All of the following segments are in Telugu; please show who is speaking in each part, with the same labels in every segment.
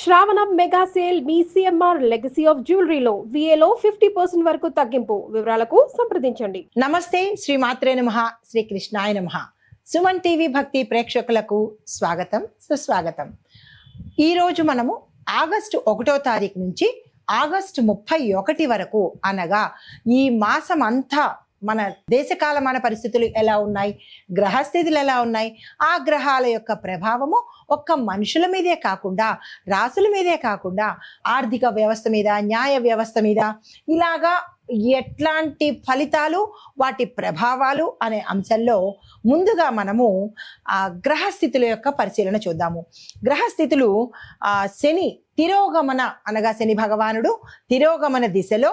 Speaker 1: శ్రావణ మెగా సేల్ మీ సిఎంఆర్ లెగసీ ఆఫ్ జ్యువెలరీలో విఏలో ఫిఫ్టీ పర్సెంట్ వరకు తగ్గింపు వివరాలకు సంప్రదించండి.
Speaker 2: నమస్తే శ్రీ మాత్రే నమ శ్రీ కృష్ణాయ నమ. సుమన్ టీవీ భక్తి ప్రేక్షకులకు స్వాగతం సుస్వాగతం. ఈరోజు మనము ఆగస్టు ఒకటో తారీఖు నుంచి ఆగస్టు ముప్పై ఒకటి వరకు అనగా ఈ మాసం అంతా మన దేశకాలమాన పరిస్థితులు ఎలా ఉన్నాయి? గ్రహస్థితులు ఎలా ఉన్నాయి? ఆ గ్రహాల యొక్క ప్రభావము ఒక్క మనుషుల మీదే కాకుండా రాసుల మీదే కాకుండా ఆర్థిక వ్యవస్థ మీద న్యాయ వ్యవస్థ మీద ఇలాగా ఎట్లాంటి ఫలితాలు వాటి ప్రభావాలు అనే అంశంలో ముందుగా మనము ఆ గ్రహస్థితుల యొక్క పరిశీలన చూద్దాము. గ్రహస్థితులు ఆ శని తిరోగమన అనగా శని భగవానుడు తిరోగమన దిశలో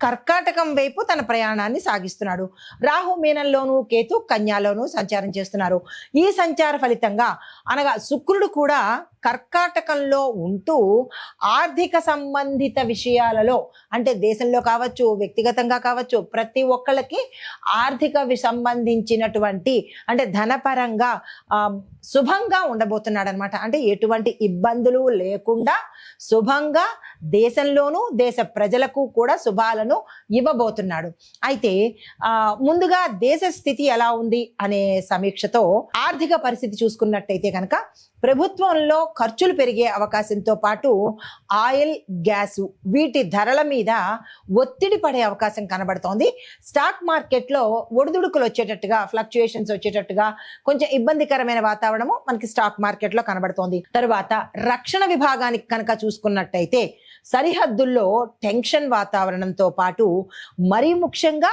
Speaker 2: కర్కాటకం వైపు తన ప్రయాణాన్ని సాగిస్తున్నాడు. రాహు మీనంలోను కేతు కన్యాలోను సంచారం చేస్తున్నారు. ఈ సంచార ఫలితంగా అనగా శుక్రుడు కూడా కర్కాటకంలో ఉంటూ ఆర్థిక సంబంధిత విషయాలలో అంటే దేశంలో కావచ్చు వ్యక్తిగతంగా కావచ్చు ప్రతి ఒక్కళ్ళకి ఆర్థిక సంబంధించినటువంటి అంటే ధనపరంగా శుభంగా ఉండబోతున్నాడు అనమాట అంటే ఎటువంటి ఇబ్బందులు లేకుండా శుభంగా దేశంలోనూ దేశ ప్రజలకు కూడా శుభాలను ఇవ్వబోతున్నాడు. అయితే ముందుగా దేశ స్థితి ఎలా ఉంది అనే సమీక్షతో ఆర్థిక పరిస్థితి చూసుకున్నట్టయితే కనుక ప్రభుత్వంలో ఖర్చులు పెరిగే అవకాశంతో పాటు ఆయిల్ గ్యాసు వీటి ధరల మీద ఒత్తిడి పడే అవకాశం కనబడుతోంది. స్టాక్ మార్కెట్లో ఒడిదుడుకులు వచ్చేటట్టుగా ఫ్లక్చుయేషన్స్ వచ్చేటట్టుగా కొంచెం ఇబ్బందికరమైన వాతావరణము మనకి స్టాక్ మార్కెట్లో కనబడుతోంది. తర్వాత రక్షణ విభాగానికి కనుక చూసుకున్నట్టయితే సరిహద్దుల్లో టెన్షన్ వాతావరణంతో పాటు మరీ ముఖ్యంగా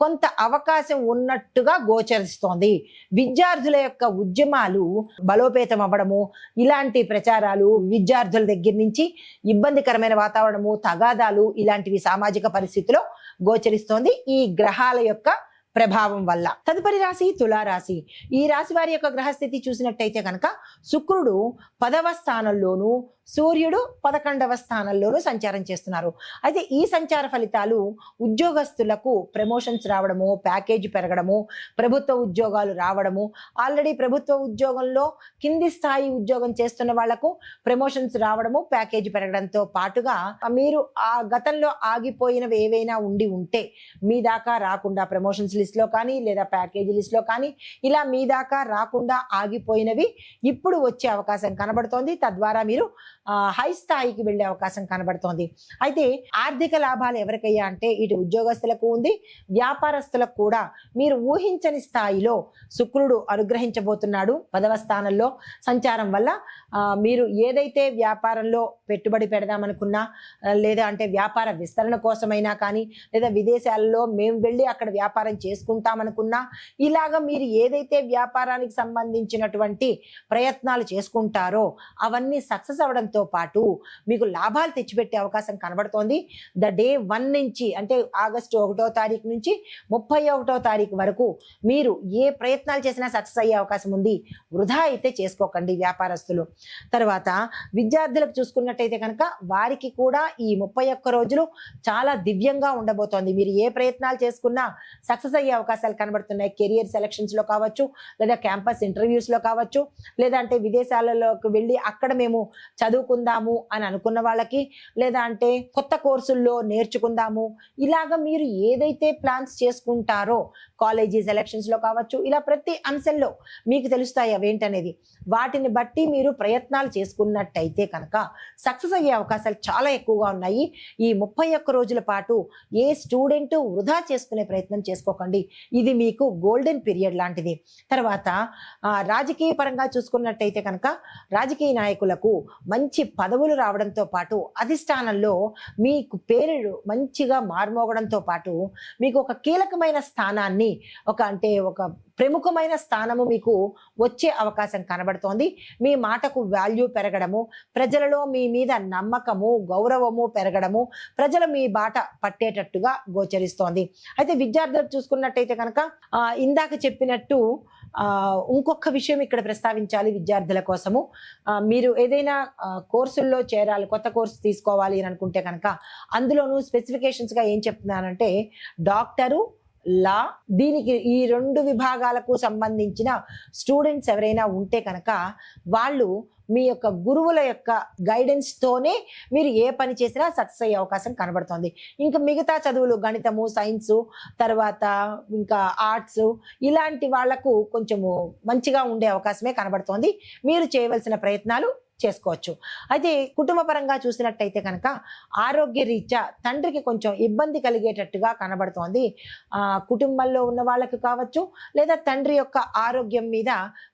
Speaker 2: కొంత అవకాశం ఉన్నట్టుగా గోచరిస్తోంది. విద్యార్థుల యొక్క ఉద్యమాలు బలోపేతం అవ్వడము ఇలాంటి ప్రచారాలు విద్యార్థుల దగ్గర నుంచి ఇబ్బందికరమైన వాతావరణము తగాదాలు ఇలాంటివి సామాజిక పరిస్థితిలో గోచరిస్తోంది ఈ గ్రహాల యొక్క ప్రభావం వల్ల. తదుపరి రాశి తులారాశి. ఈ రాశి వారి యొక్క గ్రహస్థితి చూసినట్టయితే కనుక శుక్రుడు పదవ స్థానంలోను సూర్యుడు పదకొండవ స్థానంలోనూ సంచారం చేస్తున్నారు. అయితే ఈ సంచార ఫలితాలు ఉద్యోగస్తులకు ప్రమోషన్స్ రావడము ప్యాకేజీ పెరగడము ప్రభుత్వ ఉద్యోగాలు రావడము ఆల్రెడీ ప్రభుత్వ ఉద్యోగంలో కింది స్థాయి ఉద్యోగం చేస్తున్న వాళ్ళకు ప్రమోషన్స్ రావడము ప్యాకేజీ పెరగడంతో పాటుగా మీరు ఆ గతంలో ఆగిపోయినవి ఏవైనా ఉండి ఉంటే మీ దాకా రాకుండా ప్రమోషన్స్ లిస్ట్లో కానీ లేదా ప్యాకేజీ లిస్ట్లో కానీ ఇలా మీ దాకా రాకుండా ఆగిపోయినవి ఇప్పుడు వచ్చే అవకాశం కనబడుతోంది. తద్వారా మీరు హై స్థాయికి వెళ్ళే అవకాశం కనబడుతోంది. అయితే ఆర్థిక లాభాలు ఎవరికయ్యా అంటే ఇటు ఉద్యోగస్తులకు ఉంది వ్యాపారస్తులకు కూడా. మీరు ఊహించని స్థాయిలో శుక్రుడు అనుగ్రహించబోతున్నాడు పదవ స్థానంలో. సంచారం వల్ల మీరు ఏదైతే వ్యాపారంలో పెట్టుబడి పెడదామనుకున్నా లేదా అంటే వ్యాపార విస్తరణ కోసమైనా కానీ లేదా విదేశాలలో మేము వెళ్ళి అక్కడ వ్యాపారం చేసుకుంటామనుకున్నా ఇలాగ మీరు ఏదైతే వ్యాపారానికి సంబంధించినటువంటి ప్రయత్నాలు చేసుకుంటారో అవన్నీ సక్సెస్ అవడంతో రావడంతో పాటు మీకు లాభాలు తెచ్చిపెట్టే అవకాశం కనబడుతోంది. ద డే వన్ నుంచి అంటే ఆగస్టు ఒకటో తారీఖు నుంచి ముప్పై ఒకటో తారీఖు వరకు మీరు ఏ ప్రయత్నాలు చేసినా సక్సెస్ అయ్యే అవకాశం ఉంది. వృధా అయితే చేసుకోకండి వ్యాపారస్తులు. తర్వాత విద్యార్థులకు చూసుకున్నట్టయితే కనుక వారికి కూడా ఈ ముప్పై ఒక్క రోజులు చాలా దివ్యంగా ఉండబోతోంది. మీరు ఏ ప్రయత్నాలు చేసుకున్నా సక్సెస్ అయ్యే అవకాశాలు కనబడుతున్నాయి. కెరియర్ సెలక్షన్స్లో కావచ్చు లేదా క్యాంపస్ ఇంటర్వ్యూస్లో కావచ్చు లేదంటే విదేశాలలోకి వెళ్ళి అక్కడ మేము చదువుకుందాము అని అనుకున్న వాళ్ళకి లేదా అంటే కొత్త కోర్సుల్లో నేర్చుకుందాము. ఇలాగ మీరు ఏదైతే ప్లాన్స్ చేసుకుంటారో కాలేజీ సెలక్షన్స్లో కావచ్చు ఇలా ప్రతి అంశంలో మీకు తెలుస్తాయి అవేంటనేది. వాటిని బట్టి మీరు ప్రయత్నాలు చేసుకున్నట్టయితే కనుక సక్సెస్ అయ్యే అవకాశాలు చాలా ఎక్కువగా ఉన్నాయి. ఈ ముప్పై ఒక్క రోజుల పాటు ఏ స్టూడెంట్ వృధా చేసుకునే ప్రయత్నం చేసుకోకండి. ఇది మీకు గోల్డెన్ పీరియడ్ లాంటిది. తర్వాత రాజకీయ పరంగా చూసుకున్నట్టయితే కనుక రాజకీయ నాయకులకు మంచి మంచి పదవులు రావడంతో పాటు అధిష్టానంలో మీకు పేరు మంచిగా మార్మోగడంతో పాటు మీకు ఒక కీలకమైన స్థానాన్ని ఒక అంటే ఒక ప్రముఖమైన స్థానము మీకు వచ్చే అవకాశం కనబడుతోంది. మీ మాటకు వాల్యూ పెరగడము ప్రజలలో మీ మీద నమ్మకము గౌరవము పెరగడము ప్రజలు మీ బాట పట్టేటట్టుగా గోచరిస్తోంది. అయితే విద్యార్థులు చూసుకున్నట్టయితే కనుక ఇందాక చెప్పినట్టు ఇంకొక విషయం ఇక్కడ ప్రస్తావించాలి విద్యార్థుల కోసము. మీరు ఏదైనా కోర్సుల్లో చేరాలి కొత్త కోర్సు తీసుకోవాలి అని అనుకుంటే కనుక అందులోనూ స్పెసిఫికేషన్స్గా ఏం చెప్తున్నానంటే డాక్టరు లా దీనికి ఈ రెండు విభాగాలకు సంబంధించిన స్టూడెంట్స్ ఎవరైనా ఉంటే కనుక వాళ్ళు మీ యొక్క గురువుల యొక్క గైడెన్స్తోనే మీరు ఏ పని చేసినా సక్సెస్ అయ్యే అవకాశం కనబడుతుంది. ఇంకా మిగతా చదువులు గణితము సైన్సు తర్వాత ఇంకా ఆర్ట్స్ ఇలాంటి వాళ్ళకు కొంచెము మంచిగా ఉండే అవకాశమే కనబడుతోంది. మీరు చేయవలసిన ప్రయత్నాలు చేసుకోవచ్చు. అయితే కుటుంబ పరంగా చూసినట్టయితే కనుక ఆరోగ్య రీత్యా తండ్రికి కొంచెం ఇబ్బంది కలిగేటట్టుగా కనబడుతోంది. కుటుంబంలో ఉన్న వాళ్ళకి కావచ్చు లేదా తండ్రి యొక్క ఆరోగ్యం మీద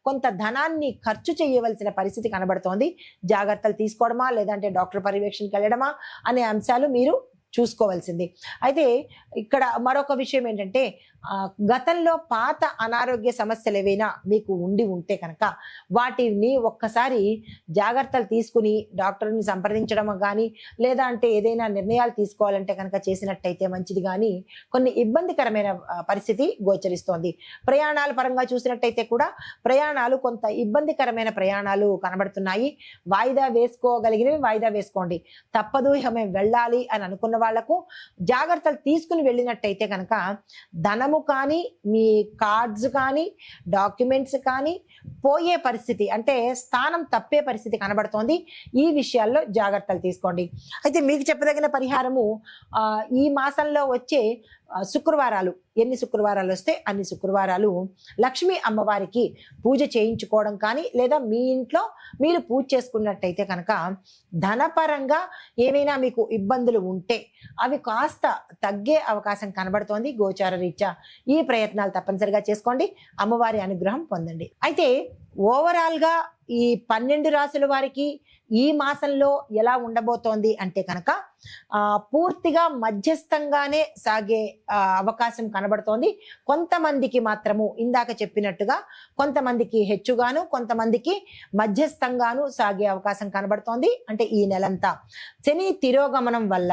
Speaker 2: కొంత ధనాన్ని ఖర్చు చేయవలసిన పరిస్థితి కనబడుతోంది. జాగ్రత్తలు తీసుకోవడమా లేదంటే డాక్టర్ పర్యవేక్షణకి వెళ్ళడమా అనే అంశాలు మీరు చూసుకోవాల్సింది. అయితే ఇక్కడ మరొక విషయం ఏంటంటే గతంలో పాత అనారోగ్య సమస్యలు ఏవైనా మీకు ఉండి ఉంటే కనుక వాటిని ఒక్కసారి జాగ్రత్తలు తీసుకుని డాక్టర్ని సంప్రదించడం కానీ లేదా అంటే ఏదైనా నిర్ణయాలు తీసుకోవాలంటే కనుక చేసినట్టయితే మంచిది కానీ కొన్ని ఇబ్బందికరమైన పరిస్థితి గోచరిస్తోంది. ప్రయాణాల పరంగా చూసినట్టయితే కూడా ప్రయాణాలు కొంత ఇబ్బందికరమైన ప్రయాణాలు కనబడుతున్నాయి. వాయిదా వేసుకోగలిగినవి వాయిదా వేసుకోండి. తప్పదు ఇక మేము వెళ్ళాలి అని అనుకున్న వాళ్ళకు జాగ్రత్తలు తీసుకుని వెళ్ళినట్టయితే కనుక ధనము కానీ మీ కార్డ్స్ కానీ డాక్యుమెంట్స్ కానీ పోయే పరిస్థితి అంటే స్థానం తప్పే పరిస్థితి కనబడుతోంది. ఈ విషయాల్లో జాగ్రత్తలు తీసుకోండి. అయితే మీకు చెప్పదగిన పరిహారము ఈ మాసంలో వచ్చే శుక్రవారాలు. ఎన్ని శుక్రవారాలు వస్తే అన్ని శుక్రవారాలు లక్ష్మీ అమ్మవారికి పూజ చేయించుకోవడం కానీ లేదా మీ ఇంట్లో మీరు పూజ చేసుకున్నట్టయితే కనుక ధనపరంగా ఏమైనా మీకు ఇబ్బందులు ఉంటే అవి కాస్త తగ్గే అవకాశం కనబడుతోంది గోచార రీత్యా. ఈ ప్రయత్నాలు తప్పనిసరిగా చేసుకోండి. అమ్మవారి అనుగ్రహం పొందండి. అయితే ఓవరాల్గా ఈ పన్నెండు రాసుల వారికి ఈ మాసంలో ఎలా ఉండబోతోంది అంటే కనుక ఆ, పూర్తిగా మధ్యస్థంగానే సాగే అవకాశం కనబడుతోంది. కొంతమందికి మాత్రము ఇందాక చెప్పినట్టుగా కొంతమందికి హెచ్చుగాను కొంతమందికి మధ్యస్థంగాను సాగే అవకాశం కనబడుతోంది. అంటే ఈ నెలంతా. శని తిరోగమనం వల్ల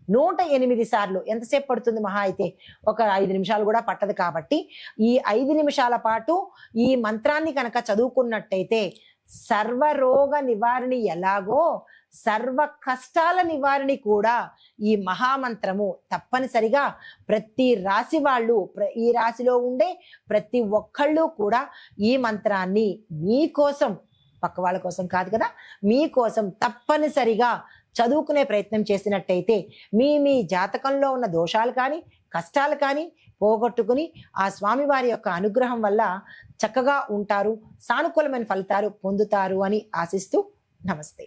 Speaker 2: నూట ఎనిమిది సార్లు. ఎంతసేపు పడుతుంది మహా అయితే? ఒక ఐదు నిమిషాలు కూడా పట్టదు కాబట్టి ఈ ఐదు నిమిషాల పాటు ఈ మంత్రాన్ని కనుక చదువుకున్నట్టయితే సర్వరోగ నివారణి ఎలాగో సర్వ కష్టాల నివారణి కూడా ఈ మహామంత్రము తప్పనిసరిగా ప్రతి రాశి వాళ్ళు ప్ర- ఈ రాశిలో ఉండే ప్రతి ఒక్కళ్ళు కూడా ఈ మంత్రాన్ని మీకోసం పక్క వాళ్ళ కోసం కాదు కదా మీకోసం తప్పనిసరిగా చదువుకునే ప్రయత్నం చేసినట్టయితే మీ మీ జాతకంలో ఉన్న దోషాలు కానీ కష్టాలు కానీ పోగొట్టుకుని ఆ స్వామివారి యొక్క అనుగ్రహం వల్ల చక్కగా ఉంటారు సానుకూలమైన ఫలితాలు పొందుతారు అని ఆశిస్తూ నమస్తే.